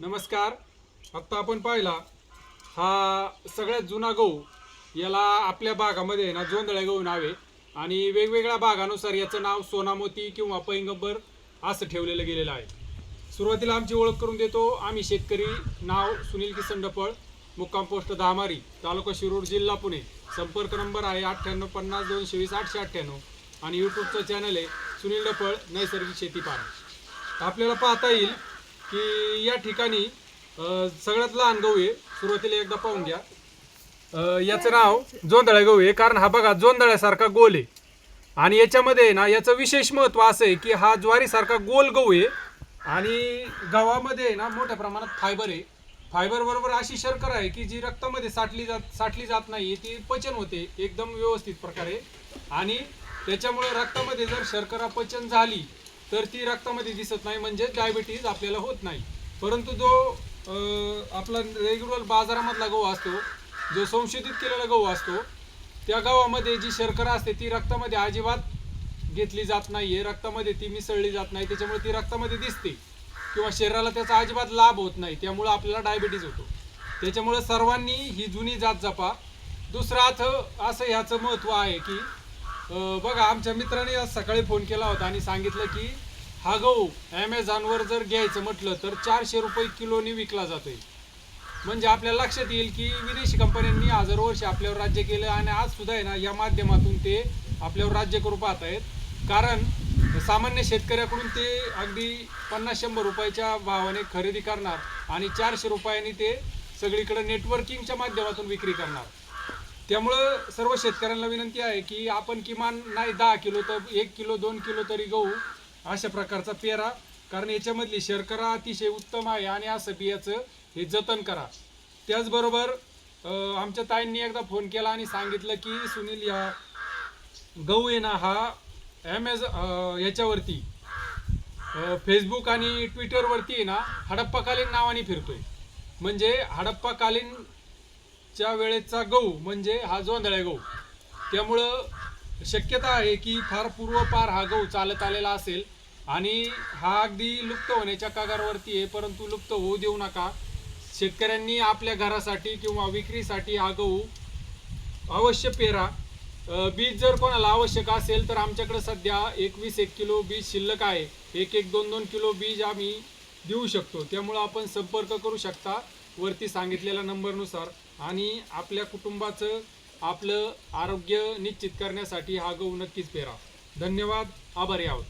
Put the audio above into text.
नमस्कार. आत्ता आपण पाहिला हा सगळ्यात जुना गहू याला आपल्या भागामध्ये ना जोंधळ्या गहू नाव आहे. आणि वेगवेगळ्या भागानुसार याचं नाव सोनामोती किंवा पैंगंबर असं ठेवलेलं गेलेलं आहे. सुरुवातीला आमची ओळख करून देतो. आम्ही शेतकरी नाव सुनील किसन डपळ मुक्काम पोस्ट दहामारी तालुका शिरूर जिल्हा पुणे. संपर्क नंबर आहे अठ्ठ्याण्णव पन्नास दोनशे वीस आठशे अठ्ठ्याण्णव. आणि यूट्यूबचं चॅनल आहे सुनील डपळ नैसर्गिक शेती पारा आपल्याला पाहता येईल की या ठिकाणी सगळ्यात लहान गहू आहे. सुरुवातीला एकदा पाहून घ्या. याचं नाव जोंधळा गहू आहे कारण हा बघा जोंधळ्यासारखा गोल आहे. आणि याच्यामध्ये ना याचं विशेष महत्त्व असं आहे की हा ज्वारीसारखा गोल गहू आहे. आणि गव्हामध्ये ना मोठ्या प्रमाणात फायबर आहे. फायबर बरोबर अशी शर्करा आहे की जी रक्तामध्ये साठली जात साठली जात नाही ती पचन होते. एकदम व्यवस्थित प्रकारे. आणि त्याच्यामुळे रक्तामध्ये जर शर्करा पचन झाली तर ती रक्तामध्ये दिसत नाही म्हणजे डायबिटीज आपल्याला होत नाही. परंतु जो आपला रेग्युलर बाजारामधला गहू असतो जो संशोधित केलेला गहू असतो त्या गव्हामध्ये जी शर्करा असते ती रक्तामध्ये अजिबात घेतली जात नाही आहे रक्तामध्ये ती मिसळली जात नाही त्याच्यामुळे ती रक्तामध्ये दिसते. किंवा शरीराला त्याचा अजिबात लाभ होत नाही त्यामुळं आपल्याला डायबिटीज होतो. त्याच्यामुळं सर्वांनी ही जुनी जात जपा. दुसरा अर्थ असं ह्याचं महत्त्व आहे की बघा आमच्या मित्राने आज सकाळी फोन केला होता आणि सांगितलं की हा गहू ॲमेझॉनवर जर घ्यायचं म्हटलं तर चारशे रुपये किलोनी विकला जातोय. म्हणजे आपल्याला लक्षात येईल की विदेशी कंपन्यांनी हजारो वर्ष आपल्यावर राज्य केलं आणि आज सुद्धा आहे ना या माध्यमातून ते आपल्यावर राज्य करू पाहत आहेत. कारण सामान्य शेतकऱ्याकडून ते अगदी पन्नास शंभर रुपयाच्या भावाने खरेदी करणार आणि चारशे रुपयांनी ते सगळीकडे नेटवर्किंगच्या माध्यमातून विक्री करणार. त्यामुळं सर्व शेतकऱ्यांना विनंती आहे की आपण किमान नाही दहा किलो तर एक किलो दोन किलो तरी गहू अशा प्रकारचा पेरा. कारण याच्यामधली शर्करा अतिशय उत्तम आहे आणि असं बियाचं हे जतन करा. त्याचबरोबर आमच्या ताईंनी एकदा फोन केला आणि सांगितलं की सुनील या गहू आहे ना हा ॲमेझॉ याच्यावरती फेसबुक आणि ट्विटरवरती आहे ना हडप्पाकालीन नावाने फिरतोय. म्हणजे हडप्पाकालीन च्या वेळेचा गहू म्हणजे हा जोंधळ्या गहू त्यामुळं शक्यता आहे की फार पूर्वपार हा गहू चालत आलेला असेल आणि हा अगदी लुप्त होण्याच्या कागारवरती आहे परंतु लुप्त होऊ देऊ नका. शेतकऱ्यांनी आपल्या घरासाठी किंवा विक्रीसाठी हा गहू अवश्य पेरा. बीज जर कोणाला आवश्यक असेल तर आमच्याकडे सध्या एकवीस एक किलो बीज शिल्लक आहे. एक एक दोन दोन किलो बीज आम्ही देऊ शकतो. त्यामुळं आपण संपर्क करू शकता वरती सांगितलेल्या नंबरनुसार. आणि आपल्या कुटुंबाचं आपलं आरोग्य निश्चित करण्यासाठी हा गहू नक्कीच पेरा धन्यवाद. आभारी आहोत.